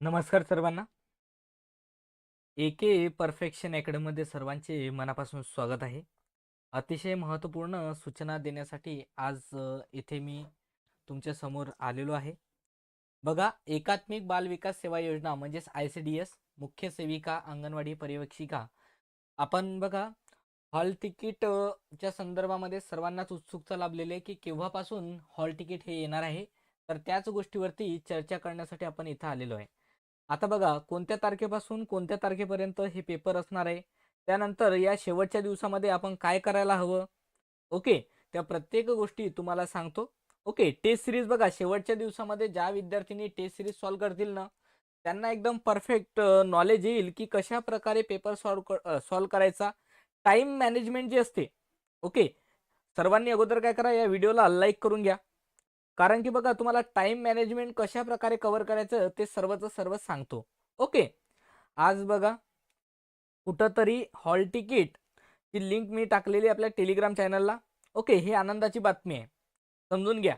नमस्कार सर्वांना. ए K perfection अकॅडमीमध्ये सर्वांचे मनापासून स्वागत आहे. अतिशय महत्त्वपूर्ण सूचना देण्यासाठी आज इथे मी तुमच्यासमोर आलेलो आहे. बघा एकात्मिक बाल विकास सेवा योजना म्हणजेच आय सी डी एस मुख्य सेविका अंगणवाडी पर्यवेक्षिका. आपण बघा हॉल तिकीट च्या संदर्भामध्ये सर्वांनाच उत्सुकता लाभलेली आहे की केव्हापासून हॉल तिकीट हे येणार आहे? तर त्याच गोष्टीवरती चर्चा करण्यासाठी आपण इथं आलेलो आहे. आता बघा कोणत्या तारखेपासून कोणत्या तारखेपर्यंत हे पेपर असणार आहे? त्यानंतर या शेवटच्या दिवसामध्ये आपण काय करायला हवं? ओके त्या प्रत्येक गोष्टी तुम्हाला सांगतो. ओके टेस्ट सिरीज बघा शेवटच्या दिवसामध्ये ज्या विद्यार्थ्यांनी टेस्ट सिरीज सॉल्व्ह करतील ना त्यांना एकदम परफेक्ट नॉलेज येईल की कशा प्रकारे पेपर सॉल्व्ह सॉल्व करायचा. टाइम मॅनेजमेंट जी असते ओके सर्वांनी अगोदर काय करा या व्हिडिओला लाईक करून घ्या. कारण की बघा तुम्हाला टाइम मॅनेजमेंट कशा प्रकारे कव्हर करायचं ते सर्वच सर्व सांगतो. ओके आज बघा कुठंतरी हॉल तिकीट ही लिंक मी टाकलेली आपल्या टेलिग्राम चॅनलला ओके ही आनंदाची बातमी आहे. समजून घ्या.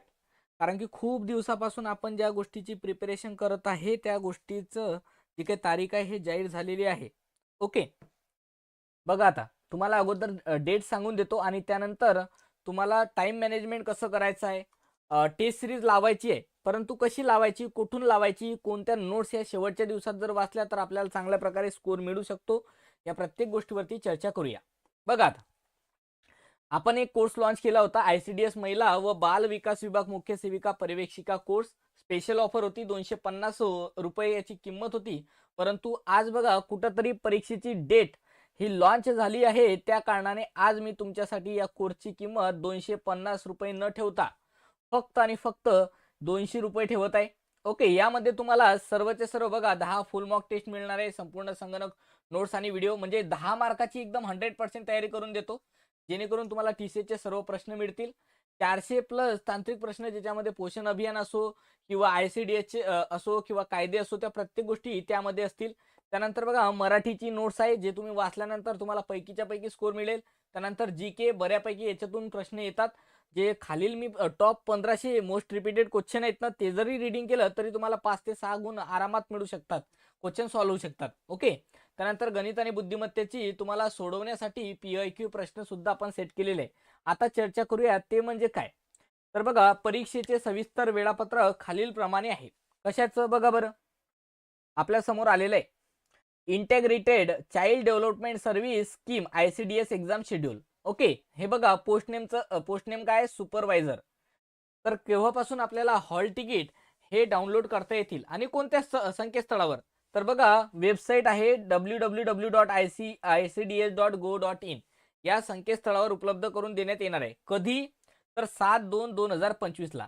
कारण की खूप दिवसापासून आपण ज्या गोष्टीची प्रिपरेशन करत आहे त्या गोष्टीचं जी काही तारीख आहे हे जाहीर झालेली आहे. ओके बघा आता तुम्हाला अगोदर डेट सांगून देतो आणि त्यानंतर तुम्हाला टाइम मॅनेजमेंट कसं करायचं आहे? टेस्ट सिरीज लावायची आहे. परंतु कशी लावायची कुठून लावायची कोणत्या नोट्स या शेवटच्या दिवसात जर वाचल्या तर आपल्याला चांगल्या प्रकारे स्कोर मिळू शकतो. या प्रत्येक गोष्टीवरती चर्चा करूया. बघा आता. आपण एक कोर्स लॉन्च केला होता. आय सी डी एस महिला व बाल विकास विभाग मुख्य सेविका पर्यवेक्षिका कोर्स स्पेशल ऑफर होती. दोनशे पन्नास हो, रुपये याची किंमत होती. परंतु आज बघा कुठंतरी परीक्षेची डेट ही लॉन्च झाली आहे. त्या कारणाने आज मी तुमच्यासाठी या कोर्सची किंमत दोनशे पन्नास रुपये न ठेवता फक्त आणि फक्त दोनशे रुपये ठेवत आहे. ओके यामध्ये तुम्हाला सर्वचे सर्व बघा दहा फुल मॉक टेस्ट मिळणार आहे संपूर्ण संगणक नोट्स आणि व्हिडिओ म्हणजे दहा मार्काची एकदम हंड्रेड पर्सेंट तयारी करून देतो. जेणेकरून तुम्हाला टी चे सर्व प्रश्न मिळतील. चारशे प्लस तांत्रिक प्रश्न ज्याच्यामध्ये पोषण अभियान असो किंवा आय सी डी एसचे असो किंवा कायदे असो त्या प्रत्येक गोष्टी त्यामध्ये असतील. त्यानंतर बघा मराठीची नोट्स आहे जे तुम्ही वाचल्यानंतर तुम्हाला पैकीच्या पैकी स्कोर मिळेल. त्यानंतर जी के बऱ्यापैकी याच्यातून प्रश्न येतात. जे खालील मी टॉप पंधराशे मोस्ट रिपीटेड क्वेश्चन आहेत ना ते जरी रिडिंग केलं तरी तुम्हाला पाच ते सहा गुण आरामात मिळू शकतात. क्वेश्चन सॉल्व्ह होऊ शकतात. ओके त्यानंतर गणित आणि बुद्धिमत्तेची तुम्हाला सोडवण्यासाठी पी आय क्यू प्रश्न सुद्धा आपण सेट केलेले आहे आता चर्चा करूया ते म्हणजे काय? तर बघा परीक्षेचे सविस्तर वेळापत्रक खालील प्रमाणे आहे. कशाचं बघा बरं. आपल्यासमोर आलेलं आहे. Integrated child development service scheme I C D S exam schedule okay हे बघा पोस्ट नेमचं पोस्ट नेम काय सुपरवायझर तर केव्हापासून आपल्याला हॉल तिकीट हे डाउनलोड करता येतील? आणि कोणत्या स- संकेतस्थळावर? तर बघा वेबसाईट आहे W W W dot I C I C D S dot go dot in या संकेतस्थळावर उपलब्ध करून देण्यात येणार आहे. कधी? तर सात दोन दोन हजार पंचवीसला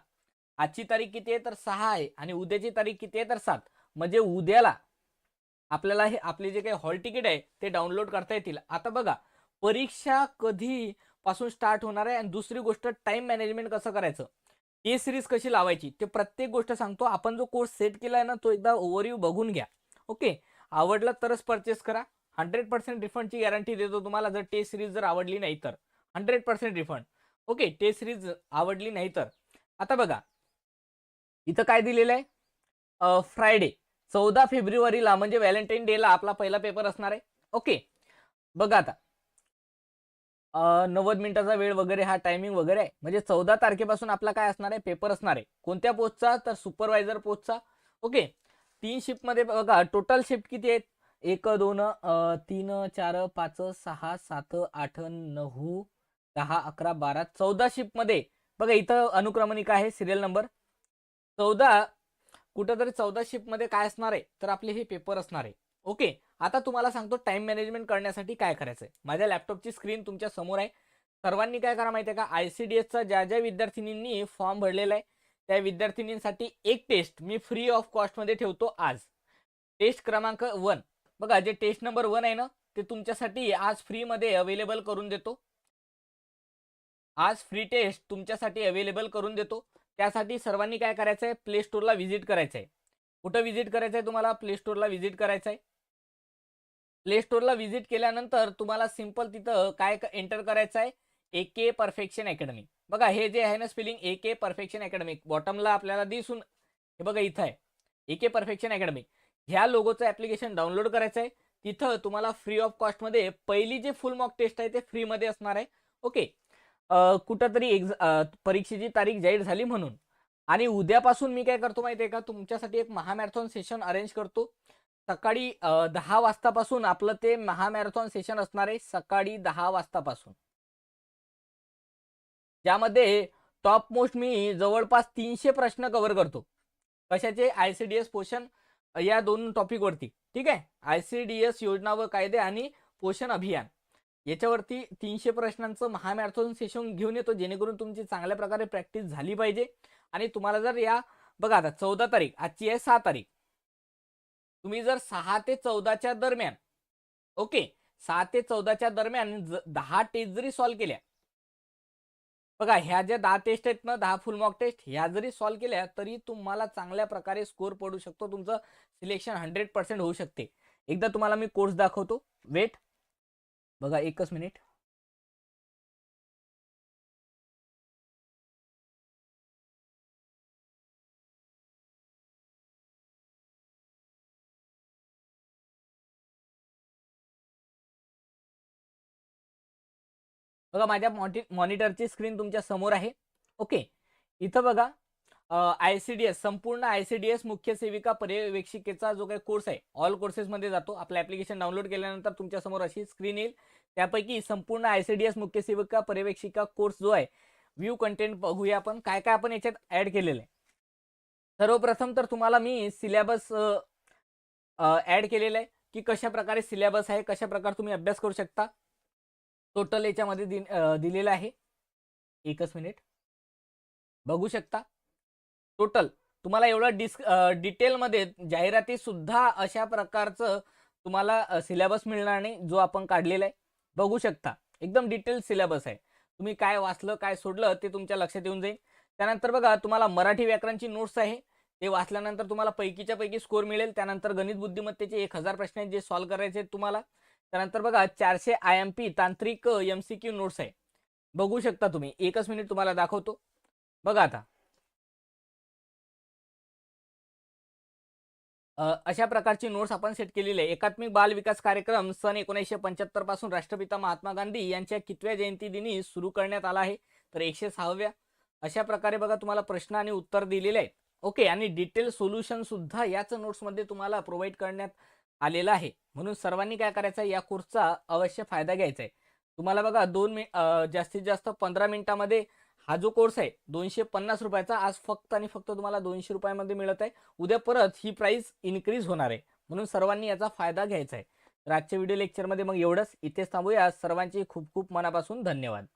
आजची तारीख किती आहे? तर सहा आहे. आणि उद्याची तारीख किती आहे? तर सात. म्हणजे उद्याला आपल्याला हे आपले जे काही हॉल तिकीट आहे ते डाउनलोड करता येतील. आता बघा परीक्षा कधी पासून स्टार्ट होणार आहे? आणि दुसरी गोष्ट टाइम मॅनेजमेंट कसं करायचं? ए सिरीज कशी लावायची? ते प्रत्येक गोष्ट सांगतो. आपण जो कोर्स सेट केला आहे ना तो एकदा ओव्हरव्ह्यू बघून घ्या. ओके आवडला तरच परचेस करा. हंड्रेड पर्सेंट रिफंडची गॅरंटी देतो तुम्हाला. जर टेस्ट सिरीज जर आवडली नाही तर. Hundred percent refund okay test series आवडली नाही तर. आता बघा. इथं काय दिलेलं आहे? फ्रायडे चौदा फेब्रुवारीला म्हणजे व्हॅलेंटाईन डेला आपला पहिला पेपर असणार आहे. ओके बघा आता. नव्वद मिनिटाचा वेळ वगैरे हा टायमिंग वगैरे आहे. म्हणजे चौदा तारखेपासून आपला काय असणार आहे? पेपर असणार आहे. कोणत्या पोस्टचा? तर सुपरवायझर पोस्टचा. ओके तीन शिफ्टमध्ये बघा टोटल शिफ्ट किती आहेत? एक दोन तीन चार पाच सहा सात आठ नऊ दहा अकरा बारा चौदा शिफ्टमध्ये बघा इथं अनुक्रमणिका आहे सिरियल नंबर चौदा कुठंतरी चौदा शिफ्टमध्ये काय असणार आहे? तर आपले हे पेपर असणार आहे. ओके आता तुम्हाला सांगतो टाइम मॅनेजमेंट करण्यासाठी काय करायचं आहे माझ्या लॅपटॉपची स्क्रीन तुमच्यासमोर आहे. सर्वांनी काय करा माहिती आहे का आय सी डी एसचा ज्या ज्या विद्यार्थिनींनी फॉर्म भरलेला आहे त्या विद्यार्थिनींसाठी एक टेस्ट मी फ्री ऑफ कॉस्टमध्ये ठेवतो आज. टेस्ट क्रमांक वन बघा जे टेस्ट नंबर वन आहे ना ते तुमच्यासाठी आज फ्रीमध्ये अवेलेबल करून देतो. आज फ्री टेस्ट तुमच्यासाठी अवेलेबल करून देतो. त्यासाठी सर्वांनी काय करायचं आहे प्ले स्टोरला व्हिजिट करायचं आहे कुठं व्हिजिट करायचं आहे तुम्हाला? प्ले स्टोरला व्हिजिट करायचं आहे प्ले स्टोअरला व्हिजिट केल्यानंतर तुम्हाला सिंपल तिथं काय एंटर करायचं आहे? ए के परफेक्शन अकॅडमी बघा हे जे आहे ना spelling A K perfection academy बॉटमला आपल्याला दिसून हे बघा इथं आहे. ए के परफेक्शन अकॅडमी ह्या लोगोचं ऍप्लिकेशन डाउनलोड करायचं आहे. तिथं तुम्हाला फ्री ऑफ कॉस्टमध्ये पहिली जे फुल मॉक टेस्ट आहे ते फ्रीमध्ये असणार आहे. ओके कुठंतरी एक्झा परीक्षेची तारीख जाहीर झाली म्हणून. आणि उद्यापासून मी काय करतो माहिती आहे का? तुमच्यासाठी एक महामॅरेथॉन सेशन अरेंज करतो. सकाळी दहा वाजतापासून आपलं ते महामॅरेथॉन सेशन असणार आहे सकाळी दहा वाजतापासून. ज्यामध्ये टॉप मोस्ट मी जवळपास तीनशे प्रश्न कव्हर करतो. कशाचे? आय सी डी एस पोषण या दोन टॉपिकवरती. ठीक आहे? आय सी डी एस योजना व कायदे आणि पोषण अभियान. याच्यावरती तीनशे प्रश्नांचं महामॅरेथॉन सेशन घेऊन येतो जेणेकरून तुमची चांगल्या प्रकारे प्रॅक्टिस झाली पाहिजे. आणि तुम्हाला जर या बघा आता चौदा तारीख आजची आहे सहा तारीख. तुम्ही जर सहा ते चौदाच्या दरम्यान ओके सहा ते चौदाच्या दरम्यान ज- दहा टेस्ट जरी सॉल्व्ह केल्या बघा ह्या ज्या दहा टेस्ट आहेत ना दहा फुल मॉक टेस्ट ह्या जरी सॉल्व्ह केल्या तरी तुम्हाला चांगल्या प्रकारे स्कोर पडू शकतो. तुमचं सिलेक्शन हंड्रेड पर्सेंट होऊ शकते. एकदा तुम्हाला मी कोर्स दाखवतो. वेट बघा एकच मिनिट बघा माझ्या मॉनिट मॉनिटरची स्क्रीन तुमच्यासमोर आहे. ओके. इथं बघा आय सी डी एस संपूर्ण आय सी डी एस मुख्य सेविका पर्यवेक्षिकेचा जो काही कोर्स आहे ऑल कोर्सेसमध्ये जातो. आपलं ॲप्लिकेशन डाउनलोड केल्यानंतर तुमच्यासमोर अशी स्क्रीन येईल. त्यापैकी संपूर्ण आय सी डी एस मुख्य सेविका पर्यवेक्षिका कोर्स जो आहे व्ह्यू कंटेंट बघूया आपण. काय काय आपण याच्यात ॲड केलेलं आहे? सर्वप्रथम तर तुम्हाला मी सिलेबस ॲड केलेलं आहे की कशा प्रकारे सिलेबस आहे कशा प्रकारे तुम्ही अभ्यास करू शकता. टोटल याच्यामध्ये दि दिलेलं आहे. एकच मिनिट बघू शकता. टोटल तुम्हाला एवढं डिस्क डिटेलमध्ये जाहिरातीसुद्धा अशा प्रकारचं तुम्हाला सिलेबस मिळणार नाही जो आपण काढलेला आहे. बघू शकता. एकदम डिटेल सिलेबस आहे. तुम्ही काय वाचलं काय सोडलं ते तुमच्या लक्षात येऊन जाईल. त्यानंतर बघा तुम्हाला मराठी व्याकरणची नोट्स आहे. ते वाचल्यानंतर तुम्हाला पैकीच्या पैकी स्कोर मिळेल. त्यानंतर गणित बुद्धिमत्तेचे एक हजार प्रश्न आहेत जे सॉल्व्ह करायचे आहेत तुम्हाला. त्यानंतर बघा चारशे आय एम पी तांत्रिक एम सी क्यू नोट्स आहे. बघू शकता तुम्ही. एकच मिनिट तुम्हाला दाखवतो. बघा आता. अशा प्रकारची नोट्स आपण सेट केलेली आहे. एकात्मिक बाल विकास कार्यक्रम सन एकोणीसशे पंच्याहत्तरपासून राष्ट्रपिता महात्मा गांधी यांच्या कितव्या जयंती दिनी सुरू करण्यात आला आहे. तर एकशे सहाव्या. अशा प्रकारे बघा तुम्हाला प्रश्न आणि उत्तर दिलेले आहेत. ओके आणि डिटेल सोल्युशन सुद्धा याच नोट्समध्ये तुम्हाला प्रोव्हाइड करण्यात आलेला आहे. म्हणून सर्वांनी काय करायचं? आहे या कोर्सचा अवश्य फायदा घ्यायचा आहे तुम्हाला बघा दोन मिन जास्तीत जास्त पंधरा मिनिटामध्ये हा जो कोर्स आहे दोनशे पन्नास रुपयाचा आज फक्त आणि फक्त तुम्हाला दोनशे रुपयामध्ये मिळत आहे उद्या परत ही प्राइस इन्क्रीज होणार आहे. म्हणून सर्वांनी याचा फायदा घ्यायचा आहे तर आजच्या व्हिडिओ लेक्चरमध्ये मग एवढंच. इथेच थांबूया. सर्वांचे खूप खूप मनापासून धन्यवाद.